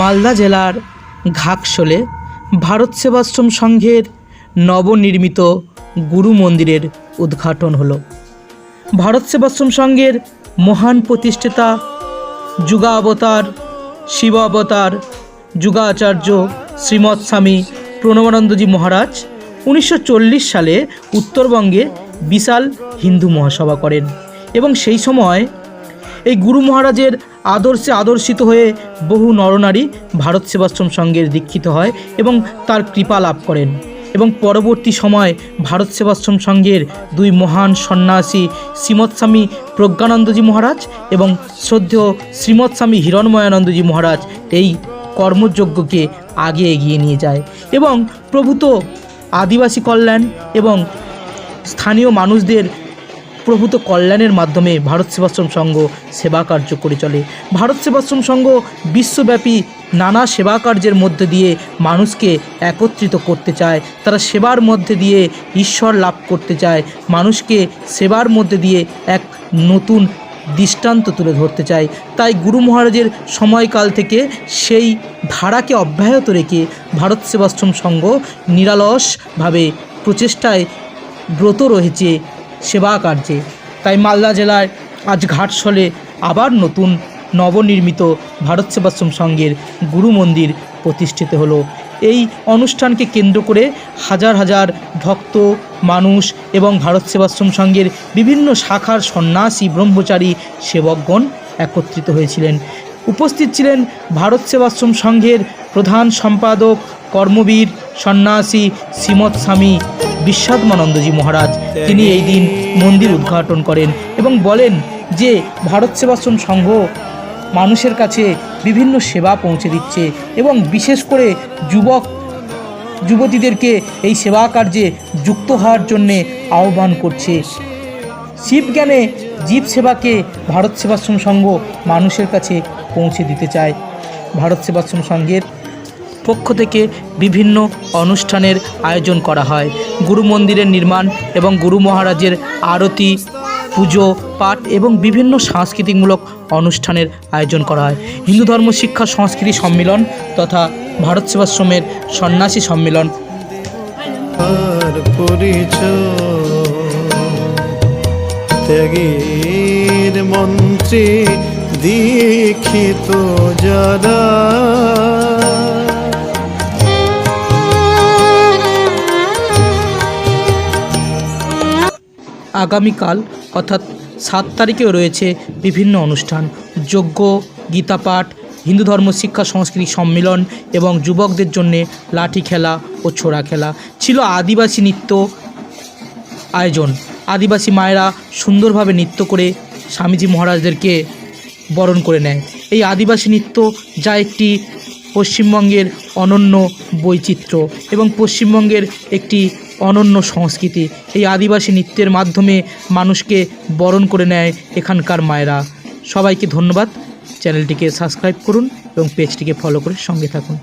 মালদা জেলার ঘাকশোলে ভারত সেবাশ্রম সংঘের নবনির্মিত গুরু মন্দিরের উদ্ঘাটন হলো। ভারত সেবাশ্রম সংঘের মহান প্রতিষ্ঠাতা, যুগাবতার, শিবাবতার, যুগাচার্য শ্রীমৎ স্বামী প্রণবানন্দজি মহারাজ উনিশশো চল্লিশ সালে উত্তরবঙ্গে বিশাল হিন্দু মহাসভা করেন এবং সেই সময় এই গুরু মহারাজের আদর্শে আদর্শিত হয়ে বহু নরনারী ভারত সেবাশ্রম সংঘের দীক্ষিত হয় এবং তার কৃপা লাভ করেন। এবং পরবর্তী সময় ভারত সেবাশ্রম সংঘের দুই মহান সন্ন্যাসী শ্রীমৎ স্বামী প্রজ্ঞানন্দজি মহারাজ এবং শ্রদ্ধেয় শ্রীমৎ স্বামী হিরণময়ানন্দজি মহারাজ এই কর্মযজ্ঞকে আগে এগিয়ে নিয়ে যায় এবং প্রভূত আদিবাসী কল্যাণ এবং স্থানীয় মানুষদের প্রভূত কল্যাণের মাধ্যমে ভারত সেবাশ্রম সংঘ সেবা কার্য করে চলে। ভারত সেবাশ্রম সংঘ বিশ্বব্যাপী নানা সেবা কার্যের মধ্যে দিয়ে মানুষকে একত্রিত করতে চায়। তারা সেবার মধ্যে দিয়ে ঈশ্বর লাভ করতে চায়। মানুষকে সেবার মধ্যে দিয়ে এক নতুন দৃষ্টান্ত তুলে ধরতে চায়। তাই গুরু মহারাজের সময়কাল থেকে সেই ধারাকে অব্যাহত রেখে ভারত সেবাশ্রম সংঘ নিরালসভাবে প্রচেষ্টায় ব্রত রয়েছে সেবা কার্যে। তাই মালদা জেলায় আজ ঘাটশলে আবার নতুন নবনির্মিত ভারত সেবাশ্রম সংঘের গুরু মন্দির প্রতিষ্ঠিত হলো। এই অনুষ্ঠানকে কেন্দ্র করে হাজার হাজার ভক্ত, মানুষ এবং ভারত সেবাশ্রম সংঘের বিভিন্ন শাখার সন্ন্যাসী, ব্রহ্মচারী, সেবকগণ একত্রিত হয়েছিলেন। উপস্থিত ছিলেন ভারত সেবাশ্রম সংঘের প্রধান সম্পাদক, কর্মবীর, সন্ন্যাসী শ্রীমৎ স্বামী। বিশ্বাত্মানন্দজি মহারাজ, তিনি এই দিন মন্দির উদ্ঘাটন করেন এবং বলেন যে, ভারত সেবাশ্রম সংঘ মানুষের কাছে বিভিন্ন সেবা পৌঁছে দিচ্ছে এবং বিশেষ করে যুবক, যুবতীদেরকে এই সেবা কার্যে যুক্ত হওয়ার জন্যে আহ্বান করছে। শিবজ্ঞানে জীব সেবাকে ভারত সেবাশ্রম সংঘ মানুষের কাছে পৌঁছে দিতে চায়। ভারত সেবাশ্রম সংঘের পক্ষ থেকে বিভিন্ন অনুষ্ঠানের আয়োজন করা হয়। গুরু মন্দিরের নির্মাণ এবং গুরু মহারাজের আরতি, পুজো, পাঠ এবং বিভিন্ন সাংস্কৃতিকমূলক অনুষ্ঠানের আয়োজন করা হয়। হিন্দু ধর্ম, শিক্ষা, সংস্কৃতি সম্মেলন তথা ভারত সেবাশ্রমের সন্ন্যাসী সম্মেলন। মন্ত্রে দীক্ষিত যারা আগামীকাল, অর্থাৎ সাত তারিখেও রয়েছে বিভিন্ন অনুষ্ঠান। যজ্ঞ, গীতাপাঠ, হিন্দু ধর্ম, শিক্ষা সংস্কৃতি সম্মেলন এবং যুবকদের জন্যে লাঠি খেলা ও ছোড়া খেলা। ছিল আদিবাসী নৃত্য আয়োজন। আদিবাসী মায়েরা সুন্দরভাবে নৃত্য করে স্বামীজি মহারাজদেরকে বরণ করে নেয়। এই আদিবাসী নৃত্য যা একটি পশ্চিমবঙ্গের অনন্য বৈচিত্র্য এবং পশ্চিমবঙ্গের একটি অনন্য সংস্কৃতি। এই আদিবাসী নৃত্যের মাধ্যমে মানুষকে বরণ করে নেয় এখানকার মায়েরা। সবাইকে ধন্যবাদ। চ্যানেলটিকে সাবস্ক্রাইব করুন এবং পেজটিকে ফলো করে সঙ্গে থাকুন।